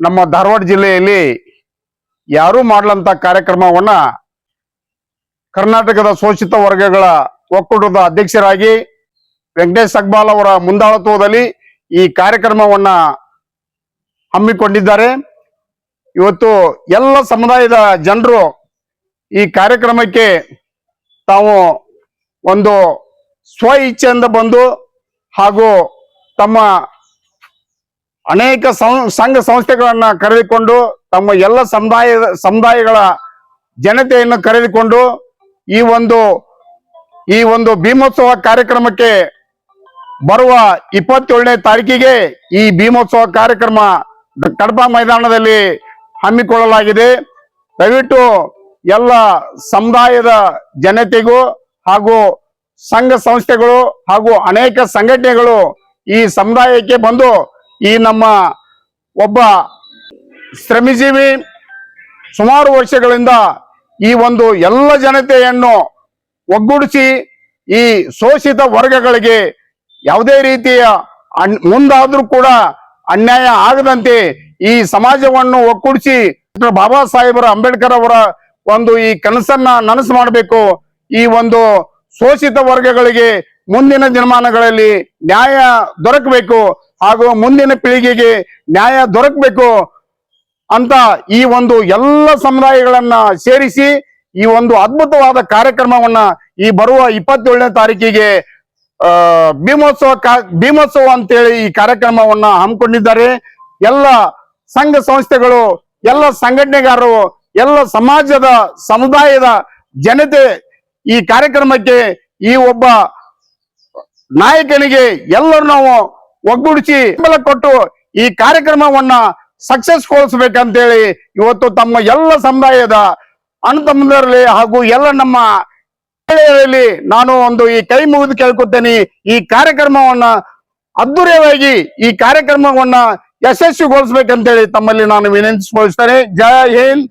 ನಮ್ಮ ಧಾರವಾಡ ಜಿಲ್ಲೆಯಲ್ಲಿ ಯಾರು ಮಾಡಲಂತ ಕಾರ್ಯಕ್ರಮವನ್ನ ಕರ್ನಾಟಕದ ಶೋಷಿತ ವರ್ಗಗಳ ಒಕ್ಕೂಟದ ಅಧ್ಯಕ್ಷರಾಗಿ ವೆಂಕಟೇಶ್ ಅಗ್ಬಾಲ್ ಅವರ ಮುಂದಾಳತ್ವದಲ್ಲಿ ಈ ಕಾರ್ಯಕ್ರಮವನ್ನ ಹಮ್ಮಿಕೊಂಡಿದ್ದಾರೆ. ಇವತ್ತು ಎಲ್ಲ ಸಮುದಾಯದ ಜನರು ಈ ಕಾರ್ಯಕ್ರಮಕ್ಕೆ ತಾವು ಒಂದು ಸ್ವ ಇಚ್ಛೆಯಿಂದ ಬಂದು ಹಾಗೂ ತಮ್ಮ ಅನೇಕ ಸಂಘ ಸಂಸ್ಥೆಗಳನ್ನ ಕರೆದುಕೊಂಡು ತಮ್ಮ ಎಲ್ಲ ಸಮುದಾಯ, ಸಮುದಾಯಗಳ ಜನತೆಯನ್ನು ಕರೆದುಕೊಂಡು ಈ ಒಂದು ಈ ಒಂದು ಭೀಮೋತ್ಸವ ಕಾರ್ಯಕ್ರಮಕ್ಕೆ ಬರುವ ಇಪ್ಪತ್ತೇಳನೇ ತಾರೀಕಿಗೆ ಈ ಭೀಮೋತ್ಸವ ಕಾರ್ಯಕ್ರಮ ಕಡಪ ಮೈದಾನದಲ್ಲಿ ಹಮ್ಮಿಕೊಳ್ಳಲಾಗಿದೆ. ದಯವಿಟ್ಟು ಎಲ್ಲ ಸಮುದಾಯದ ಜನತೆಗೂ ಹಾಗೂ ಸಂಘ ಸಂಸ್ಥೆಗಳು ಹಾಗೂ ಅನೇಕ ಸಂಘಟನೆಗಳು ಈ ಸಮುದಾಯಕ್ಕೆ ಬಂದು ಈ ನಮ್ಮ ಒಬ್ಬ ಶ್ರಮಜೀವಿ ಸುಮಾರು ವರ್ಷಗಳಿಂದ ಈ ಒಂದು ಎಲ್ಲ ಜನತೆಯನ್ನು ಒಗ್ಗೂಡಿಸಿ ಈ ಶೋಷಿತ ವರ್ಗಗಳಿಗೆ ಯಾವುದೇ ರೀತಿಯ ಅನ್- ಮುಂದಾದ್ರೂ ಕೂಡ ಅನ್ಯಾಯ ಆಗದಂತೆ ಈ ಸಮಾಜವನ್ನು ಒಗ್ಗೂಡಿಸಿ ಡಾಕ್ಟರ್ ಬಾಬಾ ಸಾಹೇಬರ ಅಂಬೇಡ್ಕರ್ ಅವರ ಒಂದು ಈ ಕನಸನ್ನ ನನಸು ಮಾಡಬೇಕು. ಈ ಒಂದು ಶೋಷಿತ ವರ್ಗಗಳಿಗೆ ಮುಂದಿನ ದಿನಮಾನಗಳಲ್ಲಿ ನ್ಯಾಯ ದೊರಕಬೇಕು. ಹಾಗೂ ಮುಂದಿನ ಪೀಳಿಗೆಗೆ ನ್ಯಾಯ ದೊರಕಬೇಕು ಅಂತ ಈ ಒಂದು ಎಲ್ಲ ಸಮುದಾಯಗಳನ್ನ ಸೇರಿಸಿ ಈ ಒಂದು ಅದ್ಭುತವಾದ ಕಾರ್ಯಕ್ರಮವನ್ನ ಈ ಬರುವ ಇಪ್ಪತ್ತೇಳನೇ ತಾರೀಕಿಗೆ ಭೀಮೋತ್ಸವ ಭೀಮೋತ್ಸವ ಅಂತೇಳಿ ಈ ಕಾರ್ಯಕ್ರಮವನ್ನ ಹಮ್ಮಿಕೊಂಡಿದ್ದಾರೆ. ಎಲ್ಲ ಸಂಘ ಸಂಸ್ಥೆಗಳು, ಎಲ್ಲ ಸಂಘಟನೆಗಾರರು, ಎಲ್ಲ ಸಮಾಜದ, ಸಮುದಾಯದ ಜನತೆ ಈ ಕಾರ್ಯಕ್ರಮಕ್ಕೆ ಈ ಒಬ್ಬ ನಾಯಕನಿಗೆ ಎಲ್ಲರೂ ನಾವು ಒಗ್ಗೂಡಿಸಿ ಬೆಂಬಲ ಕೊಟ್ಟು ಈ ಕಾರ್ಯಕ್ರಮವನ್ನ ಸಕ್ಸಸ್ಗೊಳಿಸ್ಬೇಕಂತೇಳಿ ಇವತ್ತು ತಮ್ಮ ಎಲ್ಲ ಸಮುದಾಯದ ಅಣ್ಣ ಹಾಗೂ ಎಲ್ಲ ನಮ್ಮ ಮಹಿಳೆಯರಲ್ಲಿ ನಾನು ಒಂದು ಈ ಕೈ ಮುಗಿದು ಕೇಳ್ಕೊತೇನೆ. ಈ ಕಾರ್ಯಕ್ರಮವನ್ನ ಅದ್ದೂರಿಯವಾಗಿ ಈ ಕಾರ್ಯಕ್ರಮವನ್ನ ಯಶಸ್ವಿಗೊಳಿಸ್ಬೇಕಂತೇಳಿ ತಮ್ಮಲ್ಲಿ ನಾನು ವಿನಂತಿಸಿಕೊಳ್ಳುತ್ತೇನೆ ಜಯ ಹಿಂದ್.